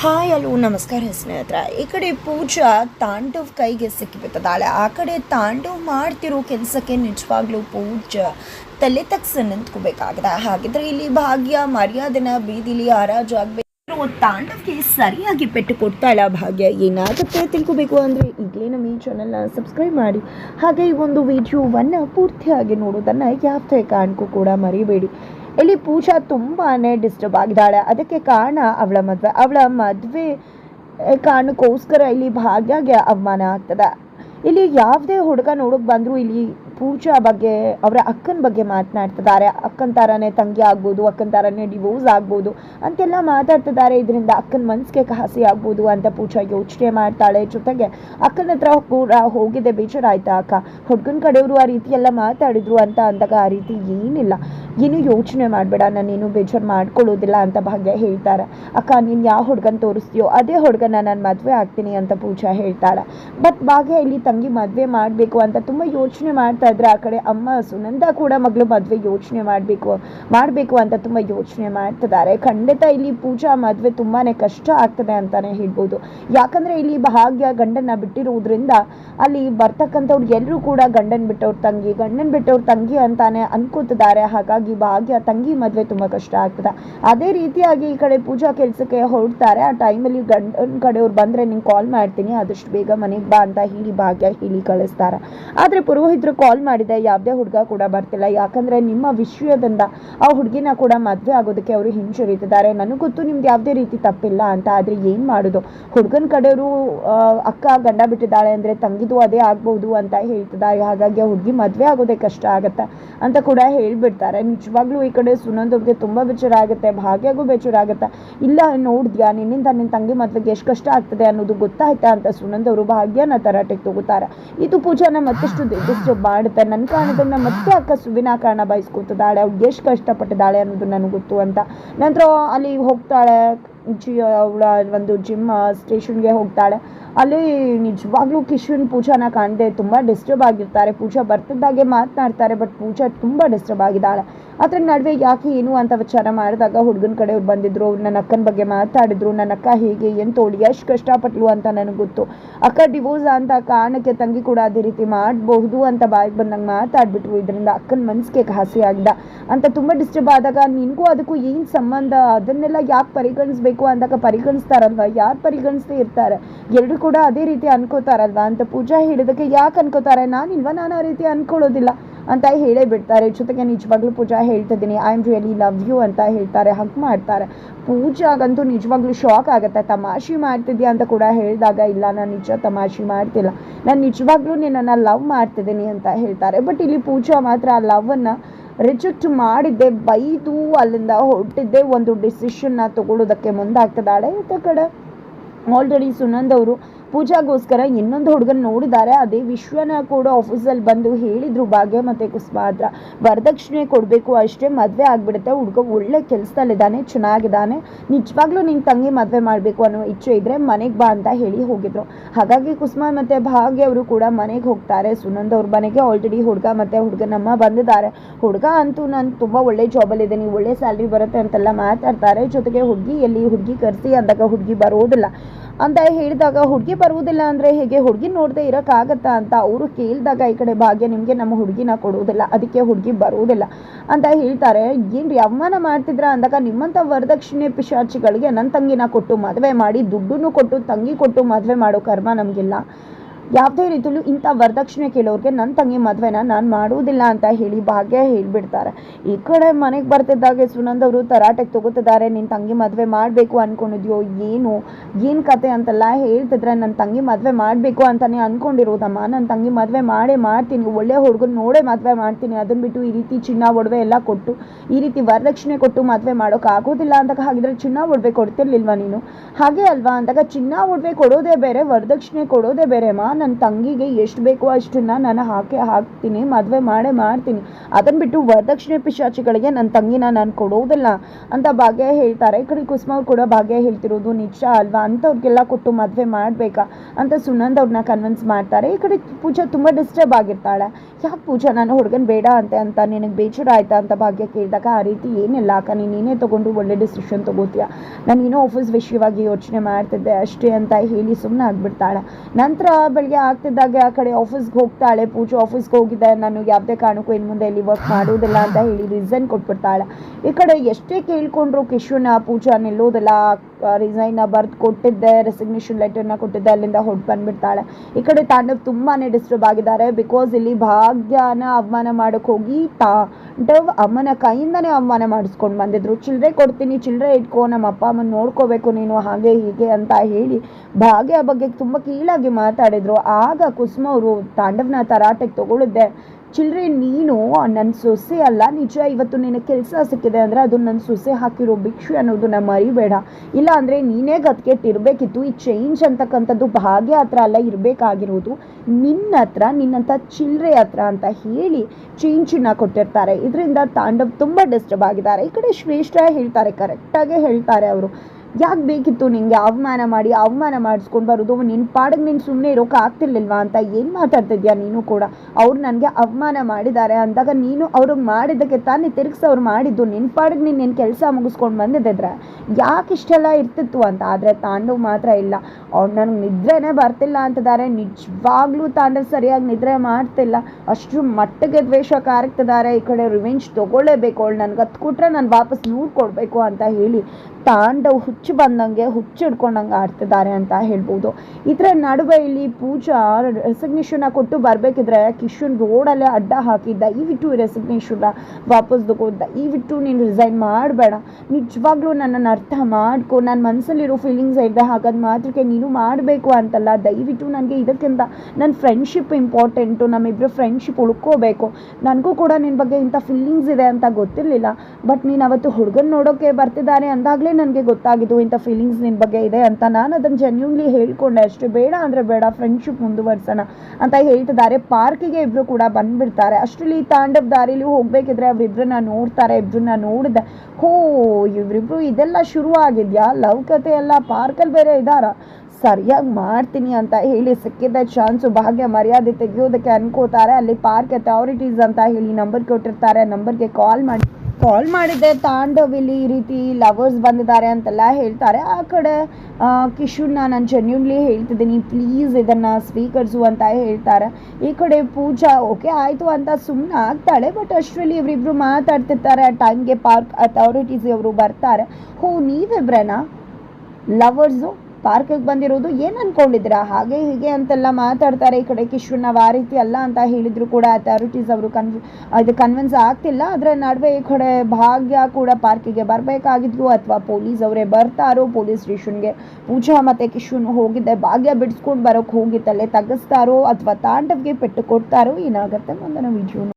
Hi ಅಲ್ಲೂ ನಮಸ್ಕಾರ ಸ್ನೇಹಿತರ. ಈ ಕಡೆ ಪೂಜಾ ತಾಂಡವ್ ಕೈಗೆ ಸಿಕ್ಕಿಬಿಟ್ಟಿದ್ದಾಳೆ. ಆ ಕಡೆ ತಾಂಡವ್ ಮಾಡ್ತಿರೋ ಕೆಲಸಕ್ಕೆ ನಿಜವಾಗ್ಲೂ ಪೂಜಾ ತಲೆ ತಗ್ಸ ನಿಂತ್ಕೋಬೇಕಾಗಿದೆ. ಹಾಗಿದ್ರೆ ಇಲ್ಲಿ ಭಾಗ್ಯ, ಮರ್ಯಾದೆನ ಬೀದಿಲಿ ಹರಾಜು ಆಗ್ಬೇಕು ತಾಂಡವ್ಗೆ ಸರಿಯಾಗಿ ಪೆಟ್ಟು ಕೊಡ್ತಾಳ ಭಾಗ್ಯ. ಏನಾಗುತ್ತೆ ತಿಳ್ಕೋಬೇಕು ಅಂದರೆ ಈಗಲೇ ನಮ್ಮ ಈ ಚಾನಲ್ನ ಸಬ್ಸ್ಕ್ರೈಬ್ ಮಾಡಿ. ಹಾಗೆ ಈ ಒಂದು ವಿಡಿಯೋವನ್ನು ಪೂರ್ತಿಯಾಗಿ ನೋಡೋದನ್ನು ಯಾವುದೇ ಕಾರಣಕ್ಕೂ ಕೂಡ ಮರಿಬೇಡಿ. ಇಲ್ಲಿ ಪೂಜಾ ತುಂಬಾ ಡಿಸ್ಟರ್ಬ್ ಆಗಿದ್ದಾಳೆ. ಅದಕ್ಕೆ ಕಾರಣ ಅವಳ ಮದುವೆ ಅವಳ ಮದುವೆ ಕಾರಣಕ್ಕೋಸ್ಕರ ಇಲ್ಲಿ ಭಾಗ್ಯಗೆ ಅವಮಾನ ಆಗ್ತದೆ. ಇಲ್ಲಿ ಯಾವುದೇ ಹುಡುಗ ನೋಡೋಕೆ ಬಂದರೂ ಇಲ್ಲಿ ಪೂಜಾ ಬಗ್ಗೆ, ಅವರ ಅಕ್ಕನ ಬಗ್ಗೆ ಮಾತನಾಡ್ತಿದ್ದಾರೆ. ಅಕ್ಕನ ಥರನೇ ತಂಗಿ ಆಗ್ಬೋದು, ಅಕ್ಕನ ಥರನೇ ಡಿವೋರ್ಸ್ ಆಗ್ಬೋದು ಅಂತೆಲ್ಲ ಮಾತಾಡ್ತಿದ್ದಾರೆ. ಇದರಿಂದ ಅಕ್ಕನ ಮನಸ್ಸಿಗೆ ಕಹಸಿ ಆಗ್ಬೋದು ಅಂತ ಪೂಜಾ ಯೋಚನೆ ಮಾಡ್ತಾಳೆ. ಜೊತೆಗೆ ಅಕ್ಕನ ಹತ್ರ ಕೂಡ ಹೋಗಿದ್ದೆ ಬೇಜಾರಾಯ್ತಾ ಅಕ್ಕ? ಹುಡ್ಗನ ಕಡೆಯವರು ಆ ರೀತಿ ಎಲ್ಲ ಮಾತಾಡಿದ್ರು ಅಂತ ಅಂದಾಗ ಆ ರೀತಿ ಏನಿಲ್ಲ. ಏನು ಯೋಚನೆ ಮಾಡಬೇಡ, ನಾನೇನು ಬೇಜಾರು ಮಾಡ್ಕೊಳ್ಳೋದಿಲ್ಲ ಅಂತ ಭಾಗ್ಯ ಹೇಳ್ತಾರೆ. ಅಕ್ಕ, ನೀನು ಯಾವ ಹುಡುಗನ ತೋರಿಸ್ತೀಯೋ ಅದೇ ಹುಡುಗನ ನಾನು ಮದುವೆ ಆಗ್ತೀನಿ ಅಂತ ಪೂಜಾ ಹೇಳ್ತಾಳೆ. ಬಟ್ ಭಾಗ್ಯ ಇಲ್ಲಿ ತಂಗಿ ಮದುವೆ ಮಾಡಬೇಕು ಅಂತ ತುಂಬ ಯೋಚನೆ ಮಾಡ್ತಾ ಇದ್ರೆ ಆ ಕಡೆ ಅಮ್ಮ, ಸುನಂದ ಕೂಡ ಮಗಳು ಮದುವೆ ಯೋಚನೆ ಮಾಡಬೇಕು ಮಾಡಬೇಕು ಅಂತ ತುಂಬ ಯೋಚನೆ ಮಾಡ್ತಿದ್ದಾರೆ. ಖಂಡಿತ ಇಲ್ಲಿ ಪೂಜಾ ಮದುವೆ ತುಂಬಾ ಕಷ್ಟ ಆಗ್ತದೆ ಅಂತಾನೆ ಹೇಳ್ಬೋದು. ಯಾಕಂದ್ರೆ ಇಲ್ಲಿ ಭಾಗ್ಯ ಗಂಡನ ಬಿಟ್ಟಿರುವುದರಿಂದ ಅಲ್ಲಿ ಬರ್ತಕ್ಕಂಥವ್ರು ಎಲ್ಲರೂ ಕೂಡ ಗಂಡನ್ ಬಿಟ್ಟವ್ರ ತಂಗಿ, ಗಂಡನ್ ಬಿಟ್ಟವ್ರ ತಂಗಿ ಅಂತಾನೆ ಅನ್ಕೋತಿದ್ದಾರೆ. ಹಾಗಾಗಿ ಭಾಗ್ಯ ತಂಗಿ ಮದುವೆ ತುಂಬ ಕಷ್ಟ ಆಗ್ತದೆ. ಅದೇ ರೀತಿಯಾಗಿ ಈ ಕಡೆ ಪೂಜಾ ಕೆಲಸಕ್ಕೆ ಹೊರಡ್ತಾರೆ. ಆ ಟೈಮಲ್ಲಿ ಗಂಡನ ಕಡೆಯವ್ರು ಬಂದ್ರೆ ನಿಂಗೆ ಕಾಲ್ ಮಾಡ್ತೀನಿ. ಆದಷ್ಟು ಬೇಗ ಮನೆಗೆ ಬಾ ಅಂತ ಹೇಳಿ ಭಾಗ್ಯ ಹೇಳಿ ಕಳಿಸ್ತಾರೆ. ಆದ್ರೆ ಪುರೋಹಿತರು ಕಾಲ್ ಮಾಡಿದೆ ಯಾವುದೇ ಹುಡುಗ ಕೂಡ ಬರ್ತಿಲ್ಲ. ಯಾಕಂದರೆ ನಿಮ್ಮ ವಿಷಯದಿಂದ ಆ ಹುಡುಗಿನ ಕೂಡ ಮದುವೆ ಆಗೋದಕ್ಕೆ ಅವರು ಹಿಂಜರಿತಿದ್ದಾರೆ. ನನಗೆ ಗೊತ್ತು ನಿಮ್ದು ಯಾವುದೇ ರೀತಿ ತಪ್ಪಿಲ್ಲ ಅಂತ. ಆದರೆ ಏನು ಮಾಡೋದು? ಹುಡುಗನ ಕಡೆಯವರು ಅಕ್ಕ ಗಂಡ ಬಿಟ್ಟಿದ್ದಾಳೆ ಅಂದರೆ ತಂಗಿದು ಅದೇ ಆಗ್ಬೋದು ಅಂತ ಹೇಳ್ತಿದ್ದಾರೆ. ಹಾಗಾಗಿ ಆ ಹುಡುಗಿ ಮದುವೆ ಆಗೋದೇ ಕಷ್ಟ ಆಗುತ್ತೆ ಅಂತ ಕೂಡ ಹೇಳ್ಬಿಡ್ತಾರೆ. ನಿಜವಾಗ್ಲೂ ಈ ಕಡೆ ಸುನಂದವ್ರಿಗೆ ತುಂಬ ಬೇಜಾರ ಆಗುತ್ತೆ ಭಾಗ್ಯಗೂ ಬೇಜಾರ ಆಗುತ್ತೆ ಇಲ್ಲ, ನೋಡಿದ್ಯಾ, ನಿನ್ನಿಂದ ನಿನ್ನ ತಂಗಿ ಮದುವೆಗೆ ಎಷ್ಟು ಕಷ್ಟ ಆಗ್ತದೆ ಅನ್ನೋದು ಗೊತ್ತಾಯ್ತಾ ಅಂತ ಸುನಂದವರು ಭಾಗ್ಯನ ತರಾಟೆಗೆ ತಗೋತಾರೆ ಇದು ಪೂಜಾನ ಮತ್ತಷ್ಟು ಡಿಸ್ಟರ್ಬ್ ಮಾಡುತ್ತೆ. ನನ್ನ ಕಾರಣದಿಂದ ಮತ್ತೆ ಅಕ್ಕ ಸುಬಿನ ಕಾರಣ ಬಯಸ್ಕೊತಿದ್ದಾಳೆ. ಅವ್ಳು ಎಷ್ಟು ಕಷ್ಟಪಟ್ಟಿದ್ದಾಳೆ ಅನ್ನೋದು ನನಗೆ ಗೊತ್ತು ಅಂತ. ನಂತರ ಅಲ್ಲಿ ಹೋಗ್ತಾಳೆ. ಜಿ ಅವಳ ಒಂದು ಜಿಮ್ ಸ್ಟೇಷನ್ಗೆ ಹೋಗ್ತಾಳೆ. ಅಲ್ಲಿ ನಿಜವಾಗ್ಲೂ ಕಿಶನ್ ಪೂಜಾನ ಕಾಣದೆ. ತುಂಬ ಡಿಸ್ಟರ್ಬ್ ಆಗಿರ್ತಾರೆ. ಪೂಜಾ ಬರ್ತಿದ್ದಾಗೆ ಮಾತನಾಡ್ತಾರೆ ಬಟ್ ಪೂಜಾ ತುಂಬ ಡಿಸ್ಟರ್ಬ್ ಆಗಿದ್ದಾಳೆ. ಅದ್ರ ನಡುವೆ ಯಾಕೆ ಏನು ಅಂತ ವಿಚಾರ ಮಾಡಿದಾಗ ಹುಡುಗನ ಕಡೆಯವ್ರು ಬಂದಿದ್ರು. ನನ್ನ ಅಕ್ಕನ ಬಗ್ಗೆ ಮಾತಾಡಿದ್ರು. ನನ್ನ ಅಕ್ಕ ಹೇಗೆ ತೋಳಿ, ಎಷ್ಟು ಕಷ್ಟಪಟ್ಲು ಅಂತ ನನಗೆ ಗೊತ್ತು. ಅಕ್ಕ ಡಿವೋರ್ಸ್ ಅಂತ ಕಾರಣಕ್ಕೆ ತಂಗಿ ಕೂಡ ಅದೇ ರೀತಿ ಮಾಡಬಹುದು ಅಂತ ಬಾಯಿಗೆ ಬಂದಂಗೆ ಮಾತಾಡ್ಬಿಟ್ರು. ಇದರಿಂದ ಅಕ್ಕನ ಮನಸ್ಸಿಗೆ ಘಾಸಿ ಆಗಿದ ಅಂತ ತುಂಬ ಡಿಸ್ಟರ್ಬ್ ಆದಾಗ ನಿನಗೂ ಅದಕ್ಕೂ ಏನು ಸಂಬಂಧ? ಅದನ್ನೆಲ್ಲ ಯಾಕೆ ಪರಿಗಣಿಸ್ಬೇಕು? ಅಂದಾಗ ಪರಿಗಣಿಸ್ತಾರಲ್ವಾ? ಯಾರು ಪರಿಗಣಿಸ್ದೇ ಇರ್ತಾರೆ? ಎರಡು ಕೂಡ ಅದೇ ರೀತಿ ಅನ್ಕೋತಾರಲ್ವಾ? ಅಂತ ಪೂಜಾ ಹೇಳಿದಕ್ಕೆ ಯಾಕೆ ಅನ್ಕೋತಾರೆ? ನಾನಿಲ್ವಾ ನಾನು ಆ ರೀತಿ ಅನ್ಕೊಳ್ಳೋದಿಲ್ಲ ಅಂತ ಹೇಳೇ ಬಿಡ್ತಾರೆ. ಜೊತೆಗೆ ನಿಜವಾಗ್ಲೂ ಪೂಜಾ ಹೇಳ್ತಿದ್ದೀನಿ I am really love you ಅಂತ ಹೇಳ್ತಾರೆ ಹಕ್ ಮಾಡ್ತಾರೆ. ಪೂಜಾಗಂತೂ ನಿಜವಾಗ್ಲೂ ಶಾಕ್ ಆಗುತ್ತೆ. ತಮಾಷೆ ಮಾಡ್ತಿದ್ಯಾ ಅಂತ ಕೂಡ ಹೇಳಿದಾಗ, ಇಲ್ಲ, ನಾನು ನಿಜ ತಮಾಷೆ ಮಾಡ್ತಿಲ್ಲ. ನಾನು ನಿಜವಾಗ್ಲೂ ನಿನ್ನನ್ನು ಲವ್ ಮಾಡ್ತಿದ್ದೀನಿ ಅಂತ ಹೇಳ್ತಾರೆ. ಬಟ್ ಇಲ್ಲಿ ಪೂಜಾ ಮಾತ್ರ ಆ ಲವನ್ನು ರಿಜೆಕ್ಟ್ ಮಾಡಿದ್ದೆ ಬೈದು ಅಲ್ಲಿಂದ ಹೊರಟಿದ್ದೆ. ಒಂದು ಡಿಸಿಷನ್ನ ತಗೊಳ್ಳೋದಕ್ಕೆ ಮುಂದಾಗ್ತಿದ್ದಾಳೆ. ಇತ್ತ ಕಡೆ ಆಲ್ರೆಡಿ ಸುನಂದ್ ಅವರು ಪೂಜಾಗೋಸ್ಕರ ಇನ್ನೊಂದು ಹುಡುಗನ ನೋಡಿದ್ದಾರೆ. ಅದೇ ವಿಶ್ವನ ಕೂಡ ಆಫೀಸಲ್ಲಿ ಬಂದು ಹೇಳಿದ್ರು, ಭಾಗ್ಯ ಮತ್ತೆ ಕುಸುಮ ಹತ್ರ. ವರದಕ್ಷಿಣೆ ಕೊಡಬೇಕು, ಅಷ್ಟೇ ಮದುವೆ ಆಗಿಬಿಡುತ್ತೆ. ಹುಡುಗ ಒಳ್ಳೆ ಕೆಲಸದಲ್ಲಿದ್ದಾನೆ, ಚೆನ್ನಾಗಿದ್ದಾನೆ. ನಿಜವಾಗ್ಲೂ ನಿನ್ನ ತಂಗಿ ಮದುವೆ ಮಾಡಬೇಕು ಅನ್ನೋ ಇಚ್ಛೆ ಇದ್ರೆ ಮನೆಗೆ ಬಾ ಅಂತ ಹೇಳಿ ಹೋಗಿದ್ರು. ಹಾಗಾಗಿ ಕುಸುಮ ಮತ್ತು ಭಾಗ್ಯ ಅವರು ಕೂಡ ಮನೆಗೆ ಹೋಗ್ತಾರೆ. ಸುನಂದ್ ಅವ್ರ ಮನೆಗೆ ಆಲ್ರೆಡಿ ಹುಡುಗ ಮತ್ತು ಹುಡುಗನಮ್ಮ ಬಂದಿದ್ದಾರೆ. ಹುಡುಗ ಅಂತೂ ನಾನು ತುಂಬ ಒಳ್ಳೆ ಜಾಬಲ್ಲಿದ್ದೀನಿ ಒಳ್ಳೆ ಸ್ಯಾಲ್ರಿ ಬರುತ್ತೆ ಅಂತೆಲ್ಲ ಮಾತಾಡ್ತಾರೆ. ಜೊತೆಗೆ ಹುಡುಗಿ ಎಲ್ಲಿ ಹುಡುಗಿ ಕರೆಸಿ ಅಂದಾಗ ಹುಡುಗಿ ಬರೋದಿಲ್ಲ. ಅಂತ ಹೇಳಿದಾಗ ಹುಡುಗಿ ಬರುವುದಿಲ್ಲ ಅಂದರೆ ಹೇಗೆ ಹುಡುಗಿ ನೋಡದೆ ಇರೋಕ್ಕಾಗತ್ತಾ ಅಂತ ಅವರು ಕೇಳಿದಾಗ ಈ ಕಡೆ ಭಾಗ್ಯ ನಿಮಗೆ ನಮ್ಮ ಹುಡುಗಿನ ಕೊಡುವುದಿಲ್ಲ, ಅದಕ್ಕೆ ಹುಡುಗಿ ಬರುವುದಿಲ್ಲ ಅಂತ ಹೇಳ್ತಾರೆ. ಏನ್ರಿ ಅವಮಾನ ಮಾಡ್ತಿದ್ರ ಅಂದಾಗ ನಿಮ್ಮಂಥ ವರದಕ್ಷಿಣೆ ಪಿಶಾಚಿಗಳಿಗೆ ನನ್ನ ತಂಗಿನ ಕೊಟ್ಟು ಮದುವೆ ಮಾಡಿ, ದುಡ್ಡನ್ನು ಕೊಟ್ಟು ತಂಗಿ ಕೊಟ್ಟು ಮದುವೆ ಮಾಡೋ ಕರ್ಮ ನಮಗಿಲ್ಲ. ಯಾವುದೇ ರೀತಿಯಲ್ಲೂ ಇಂಥ ವರದಕ್ಷಿಣೆ ಕೇಳೋರಿಗೆ ನನ್ನ ತಂಗಿ ಮದುವೆನ ನಾನು ಮಾಡುವುದಿಲ್ಲ ಅಂತ ಹೇಳಿ ಭಾಗ್ಯ ಹೇಳಿಬಿಡ್ತಾರೆ. ಈ ಕಡೆ ಮನೆಗೆ ಬರ್ತಿದ್ದಾಗೆ ಸುನಂದ್ ಅವರು ತರಾಟೆಗೆ ತಗೋತಿದ್ದಾರೆ ನಿನ್ನ ತಂಗಿ ಮದುವೆ ಮಾಡಬೇಕು ಅಂದ್ಕೊಂಡಿದ್ಯೋ ಏನು? ಏನು ಕತೆ ಅಂತೆಲ್ಲ ಹೇಳ್ತಿದ್ರೆ ನನ್ನ ತಂಗಿ ಮದುವೆ ಮಾಡಬೇಕು ಅಂತಲೇ ಅಂದ್ಕೊಂಡಿರೋದಮ್ಮ ನನ್ನ ತಂಗಿ ಮದುವೆ ಮಾಡೇ ಮಾಡ್ತೀನಿ, ಒಳ್ಳೆ ಹುಡುಗನ ನೋಡೇ ಮದುವೆ ಮಾಡ್ತೀನಿ ಅದನ್ನು ಬಿಟ್ಟು ಈ ರೀತಿ ಚಿನ್ನ, ಒಡವೆ ಎಲ್ಲ ಕೊಟ್ಟು, ಈ ರೀತಿ ವರದಕ್ಷಿಣೆ ಕೊಟ್ಟು ಮದುವೆ ಮಾಡೋಕೆ ಆಗೋದಿಲ್ಲ ಅಂದಾಗ ಹಾಗಿದ್ರೆ ಚಿನ್ನ, ಒಡವೆ ಕೊಡ್ತಿರ್ಲಿಲ್ವಾ ನೀನು? ಹಾಗೆ ಅಲ್ವಾ? ಅಂದಾಗ ಚಿನ್ನ, ಒಡವೆ ಕೊಡೋದೇ ಬೇರೆ, ವರದಕ್ಷಿಣೆ ಕೊಡೋದೇ ಬೇರೆ ಅಮ್ಮ ನನ್ನ ತಂಗಿಗೆ ಎಷ್ಟು ಬೇಕೋ ಅಷ್ಟನ್ನು ನಾನು ಹಾಕಿ ಹಾಕ್ತೀನಿ, ಮದುವೆ ಮಾಡೇ ಮಾಡ್ತೀನಿ. ಅದನ್ನು ಬಿಟ್ಟು ವರದಕ್ಷಿಣೆ ಪಿಶಾಚಿಗಳಿಗೆ ನನ್ನ ತಂಗಿನ ನಾನು ಕೊಡೋದಿಲ್ಲ ಅಂತ ಭಾಗ್ಯ ಹೇಳ್ತಾರೆ. ಈ ಕಡೆ ಕುಸುಮ ಕೂಡ ಭಾಗ್ಯ ಹೇಳ್ತಿರೋದು ನಿಜ ಅಲ್ವಾ? ಅಂಥವ್ರಿಗೆಲ್ಲ ಕೊಟ್ಟು ಮದುವೆ ಮಾಡಬೇಕಾ? ಅಂತ ಸುನಂದ್ ಅವ್ರನ್ನ ಕನ್ವಿನ್ಸ್ ಮಾಡ್ತಾರೆ. ಈ ಕಡೆ ಪೂಜಾ ತುಂಬ ಡಿಸ್ಟರ್ಬ್ ಆಗಿರ್ತಾಳೆ. ಯಾಕೆ ಪೂಜಾ, ನಾನು ಹುಡುಗನ ಬೇಡ ಅಂತೆ ಅಂತ, ನಿನಗೆ ಬೇಜಾರು ಆಯ್ತಾ ಅಂತ ಭಾಗ್ಯ ಕೇಳಿದಾಗ, ಆ ರೀತಿ ಏನಿಲ್ಲ ಅಕ್ಕ, ನೀನು ನೀನೇ ತೊಗೊಂಡು ಒಳ್ಳೆ ಡಿಸಿಷನ್ ತೊಗೋತೀಯ. ನಾನು ಏನೋ ಆಫೀಸ್ ವಿಷಯವಾಗಿ ಯೋಚನೆ ಮಾಡ್ತಿದ್ದೆ ಅಷ್ಟೇ ಅಂತ ಹೇಳಿ ಸುಮ್ಮನೆ ಆಗ್ಬಿಡ್ತಾಳೆ. ನಂತರ ಬೆಳಗ್ಗೆ ಆಗ್ತಿದ್ದಾಗ ಆ ಕಡೆ ಆಫೀಸ್ಗೆ ಹೋಗ್ತಾಳೆ, ಪೂಜಾ ಆಫೀಸ್ಗೆ ಹೋಗಿದ್ದೆ ನಾನು ಯಾವುದೇ ಕಾರಣಕ್ಕೂ ಇನ್ನು ಮುಂದೆ ಇಲ್ಲಿ ವರ್ಕ್ ಮಾಡೋದಿಲ್ಲ ಅಂತ ಹೇಳಿ ರೀಸನ್ ಕೊಟ್ಬಿಡ್ತಾಳೆ. ಈ ಕಡೆ ಎಷ್ಟೇ ಕೇಳ್ಕೊಂಡ್ರು ಕಿಶುನ, ಪೂಜಾ ನಿಲ್ಲೋದಿಲ್ಲ ರಿಸೈನ್ನ ಬರ್ದು ಕೊಟ್ಟಿದ್ದೆ ರೆಸಿಗ್ನೇಷನ್ ಲೆಟರ್ನ ಕೊಟ್ಟಿದ್ದೆ, ಅಲ್ಲಿಂದ ಹೊಟ್ಟು ಬಂದ್ಬಿಡ್ತಾಳೆ. ಈ ಕಡೆ ತಾಂಡವ್ ತುಂಬಾ ಡಿಸ್ಟರ್ಬ್ ಆಗಿದ್ದಾರೆ ಬಿಕಾಸ್ ಇಲ್ಲಿ ಭಾಗ್ಯನ ಅವಮಾನ ಮಾಡೋಕ್ಕೆ ಹೋಗಿ ತಾಂಡವ್ ಅಮ್ಮನ ಕೈಯಿಂದನೇ ಅವಮಾನ ಮಾಡಿಸ್ಕೊಂಡು ಬಂದಿದ್ರು. ಚಿಲ್ಲರೆ ಕೊಡ್ತೀನಿ ಚಿಲ್ಲರೆ ಇಟ್ಕೋ ನಮ್ಮ ಅಪ್ಪ ಅಮ್ಮನ ನೋಡ್ಕೋಬೇಕು ನೀನು, ಹಾಗೆ ಹೀಗೆ ಅಂತ ಹೇಳಿ ಭಾಗ್ಯ ಬಗ್ಗೆ ತುಂಬ ಕೀಳಾಗಿ ಮಾತಾಡಿದ್ರು. ಆಗ ಕುಸುಮ ಅವರು ತಾಂಡವ್ನ ತರಾಟೆಗೆ ತಗೊಳಿದ್ದೆ ಚಿಲ್ಲರೆ ನೀನು ನನ್ನ ಸೊಸೆ ಅಲ್ಲ. ನಿಜ, ಇವತ್ತು ನಿನಗೆ ಕೆಲಸ ಸಿಕ್ಕಿದೆ ಅಂದರೆ ಅದು ನನ್ನ ಸೊಸೆ ಹಾಕಿರೋ ಭಿಕ್ಷೆ ಅನ್ನೋದನ್ನ ಮರಿಬೇಡ. ಇಲ್ಲ ಅಂದರೆ ನೀನೇ ಗತ್ಕೆಟ್ಟಿರಬೇಕಿತ್ತು ಈ ಚೇಂಜ್ ಅಂತಕ್ಕಂಥದ್ದು ಭಾಗ್ಯ ಹತ್ರ ಅಲ್ಲ, ಇರಬೇಕಾಗಿರೋದು. ನಿನ್ನ ಹತ್ರ, ನಿನ್ನಂಥ ಚಿಲ್ಲರೆ ಹತ್ರ ಅಂತ ಹೇಳಿ ಚೇಂಜನ್ನ ಕೊಟ್ಟಿರ್ತಾರೆ. ಇದರಿಂದ ತಾಂಡವ್ ತುಂಬ ಡಿಸ್ಟರ್ಬ್ ಆಗಿದ್ದಾರೆ. ಈ ಕಡೆ ಶ್ರೇಷ್ಠ ಹೇಳ್ತಾರೆ ಕರೆಕ್ಟಾಗೇ ಹೇಳ್ತಾರೆ ಅವರು. ಯಾಕೆ ಬೇಕಿತ್ತು ನಿಂಗೆ ಅವಮಾನ ಮಾಡಿ, ಅವಮಾನ ಮಾಡಿಸ್ಕೊಂಡು ಬರೋದು? ನಿನ್ನ ಪಾಡಿಗೆ ನೀನು ಸುಮ್ಮನೆ ಇರೋಕೆ ಆಗ್ತಿರ್ಲಿಲ್ವಾ ಅಂತ ಏನು ಮಾತಾಡ್ತಿದ್ಯಾ ನೀನು ಕೂಡ? ಅವ್ರು ನನಗೆ ಅವಮಾನ ಮಾಡಿದ್ದಾರೆ ಅಂದಾಗ ನೀನು ಅವ್ರಿಗೆ ಮಾಡಿದ್ದಕ್ಕೆ ತಾನೇ ತಿರುಗಿಸಿ ಅವ್ರು ಮಾಡಿದ್ದು. ನಿನ್ನ ಪಾಡಿಗೆ ನೀನು ನಿನ್ನ ಕೆಲಸ ಮುಗಿಸ್ಕೊಂಡು ಬಂದಿದ್ದಿದ್ರೆ ಯಾಕೆ ಇಷ್ಟೆಲ್ಲ ಇರ್ತಿತ್ತು ಅಂತ? ಆದರೆ ತಾಂಡವ್ ಮಾತ್ರ ಇಲ್ಲ. ಅವ್ರು ನನಗೆ ನಿದ್ರೆನೇ ಬರ್ತಿಲ್ಲ ಅಂತಿದ್ದಾರೆ. ನಿಜವಾಗ್ಲೂ ತಾಂಡವ್ ಸರಿಯಾಗಿ ನಿದ್ರೆ ಮಾಡ್ತಿಲ್ಲ. ಅಷ್ಟು ಮಟ್ಟಿಗೆ ದ್ವೇಷ ಕಾರಕ್ತಿದ್ದಾರೆ ಈ ಕಡೆ ರಿವೆಂಜ್ ತೊಗೊಳ್ಳೇಬೇಕು, ಅವಳು ನನಗೆ ಹತ್ತು ಕೊಟ್ಟರೆ ನಾನು ವಾಪಸ್ ನೂರು ಕೊಡಬೇಕು ಅಂತ ಹೇಳಿ ತಾಂಡವ್ ಹುಚ್ಚು ಬಂದಂಗೆ, ಹುಚ್ಚು ಹಿಡ್ಕೊಂಡಂಗೆ ಆಡ್ತಿದ್ದಾರೆ ಅಂತ ಹೇಳ್ಬೋದು. ಇದರ ನಡುವೆ ಇಲ್ಲಿ ಪೂಜಾ ರೆಸಿಗ್ನೇಷನ್ನ ಕೊಟ್ಟು ಬರಬೇಕಿದ್ರೆ ಕಿಶನ್ ರೋಡಲ್ಲೇ ಅಡ್ಡ ಹಾಕಿದ್ದ. ಈ ಬಿಟ್ಟು ರೆಸಿಗ್ನೇಷನ್ನ ವಾಪಸ್ ತಗೋದ್ದ. ಈ ಬಿಟ್ಟು ನೀನು ರಿಸೈನ್ ಮಾಡಬೇಡ. ನಿಜವಾಗ್ಲೂ ನನ್ನನ್ನು ಅರ್ಥ ಮಾಡ್ಕೊ. ನನ್ನ ಮನಸ್ಸಲ್ಲಿರೋ ಫೀಲಿಂಗ್ಸ್ ಇದೆ ಹಾಗಾದ ಮಾತ್ರಕ್ಕೆ ನೀನು ಮಾಡಬೇಕು ಅಂತಲ್ಲ. ದಯವಿಟ್ಟು ನನಗೆ ಇದಕ್ಕಿಂತ ನನ್ನ ಫ್ರೆಂಡ್ಶಿಪ್ ಇಂಪಾರ್ಟೆಂಟು ನಮ್ಮಿಬ್ಬರು ಫ್ರೆಂಡ್ಶಿಪ್ ಉಳ್ಕೋಬೇಕು. ನನಗೂ ಕೂಡ ನಿನ್ನ ಬಗ್ಗೆ ಇಂಥ ಫೀಲಿಂಗ್ಸ್ ಇದೆ ಅಂತ ಗೊತ್ತಿರಲಿಲ್ಲ. ಬಟ್ ನೀನು ಅವತ್ತು ಹುಡುಗನ ನೋಡೋಕ್ಕೆ ಬರ್ತಿದ್ದಾರೆ ಅಂದಾಗಲೇ ನನಗೆ ಗೊತ್ತಾಗಿದ್ದು ಇಂಥ ಫೀಲಿಂಗ್ಸ್ ನಿನ್ನ ಬಗ್ಗೆ ಇದೆ ಅಂತ. ನಾನು ಅದನ್ನು ಜೆನ್ಯೂನ್ಲಿ ಹೇಳ್ಕೊಂಡೆ ಅಷ್ಟೇ. ಬೇಡ ಅಂದರೆ ಬೇಡ ಫ್ರೆಂಡ್ಶಿಪ್ ಮುಂದುವರ್ಸೋಣ ಅಂತ ಹೇಳ್ತಿದ್ದಾರೆ. ಪಾರ್ಕಿಗೆ ಇಬ್ಬರು ಕೂಡ ಬಂದುಬಿಡ್ತಾರೆ. ಅಷ್ಟರಲ್ಲಿ ತಾಂಡವ ದಾರಿಲಿ ಹೋಗಬೇಕಿದ್ರೆ ಅವರಿಬ್ಬರನ್ನ ನೋಡ್ತಾರೆ ಇಬ್ಬರನ್ನ ನೋಡಿದೆ. ಹೋ ಇವರಿಬ್ಬರು ಇದೆಲ್ಲ ಶುರು ಆಗಿದ್ಯಾ ಲವ್ ಕತೆ ಎಲ್ಲ ಪಾರ್ಕಲ್ಲಿ ಬೇರೆ ಇದ್ದಾರ ಸರಿಯಾಗಿ ಮಾಡ್ತೀನಿ ಅಂತ ಹೇಳಿ ಸಿಕ್ಕಿದ್ದ ಚಾನ್ಸು ಭಾಗ್ಯ ಮರ್ಯಾದೆ ತೆಗೆಯೋದಕ್ಕೆ ಅನ್ಕೋತಾರೆ. ಅಲ್ಲಿ ಪಾರ್ಕ್ ಅಥಾರಿಟೀಸ್ ಅಂತ ಹೇಳಿ ನಂಬರ್ ಕೊಟ್ಟಿರ್ತಾರೆ. ನಂಬರ್ಗೆ ಕಾಲ್ ಮಾಡಿ ಕಾಲ್ ಮಾಡಿದ್ದೆ ತಾಂಡವ್ ಇಲ್ಲಿ ಈ ರೀತಿ ಲವರ್ಸ್ ಬಂದಿದ್ದಾರೆ ಅಂತೆಲ್ಲ ಹೇಳ್ತಾರೆ. ಆ ಕಡೆ ಕಿಶೋರ್ನ ನಾನು ಜೆನ್ಯೂನ್ಲಿ ಹೇಳ್ತಿದ್ದೀನಿ ಪ್ಲೀಸ್ ಇದನ್ನು ಸ್ವೀಕರಿಸು ಅಂತ ಹೇಳ್ತಾರೆ. ಈ ಕಡೆ ಪೂಜಾ ಓಕೆ ಆಯಿತು ಅಂತ ಸುಮ್ಮನೆ ಆಗ್ತಾಳೆ ಬಟ್ ಅಷ್ಟರಲ್ಲಿ ಇವರಿಬ್ರು ಮಾತಾಡ್ತಿರ್ತಾರೆ. ಆ ಟೈಮ್ಗೆ ಪಾರ್ಕ್ ಅಥಾರಿಟೀಸ್ ಅವರು ಬರ್ತಾರೆ. ಹೋ, ನೀವಿಬ್ರೇನಾ? ಲವರ್ಸು ಪಾರ್ಕಿಗೆ ಬಂದಿರೋದು ಏನು ಅನ್ಕೊಂಡಿದ್ರಾ ಹಾಗೆ ಹೀಗೆ ಅಂತೆಲ್ಲ ಮಾತಾಡ್ತಾರೆ ಈ ಕಡೆ ಕಿಶೋರ್ ನಾವು ಆ ರೀತಿ ಅಲ್ಲ ಅಂತ ಹೇಳಿದ್ರು ಕೂಡ ಅಥಾರಿಟೀಸ್ ಅವರು. ಕನ್ ಇದು ಕನ್ವಿನ್ಸ್ ಆಗ್ತಿಲ್ಲ ಅದರ ನಡುವೆ ಈ ಕಡೆ ಭಾಗ್ಯ ಕೂಡ ಪಾರ್ಕಿಗೆ ಬರಬೇಕಾಗಿದ್ವು. ಅಥವಾ ಪೊಲೀಸ್ ಅವರೇ ಬರ್ತಾರೋ, ಪೊಲೀಸ್ ಸ್ಟೇಷನ್ಗೆ ಪೂಜಾ ಮತ್ತು ಕಿಶೋನ್ ಹೋಗಿದ್ದೆ. ಭಾಗ್ಯ ಬಿಡಿಸ್ಕೊಂಡು ಬರೋಕ್ಕೆ ಹೋಗಿತ್ತಲ್ಲೇ ತಗ್ಗಿಸ್ತಾರೋ, ಅಥವಾ ತಾಂಡವ್ಗೆ ಪೆಟ್ಟು ಕೊಡ್ತಾರೋ, ಏನಾಗುತ್ತೆ ಮುಂದಿನ ವಿಡಿಯೋ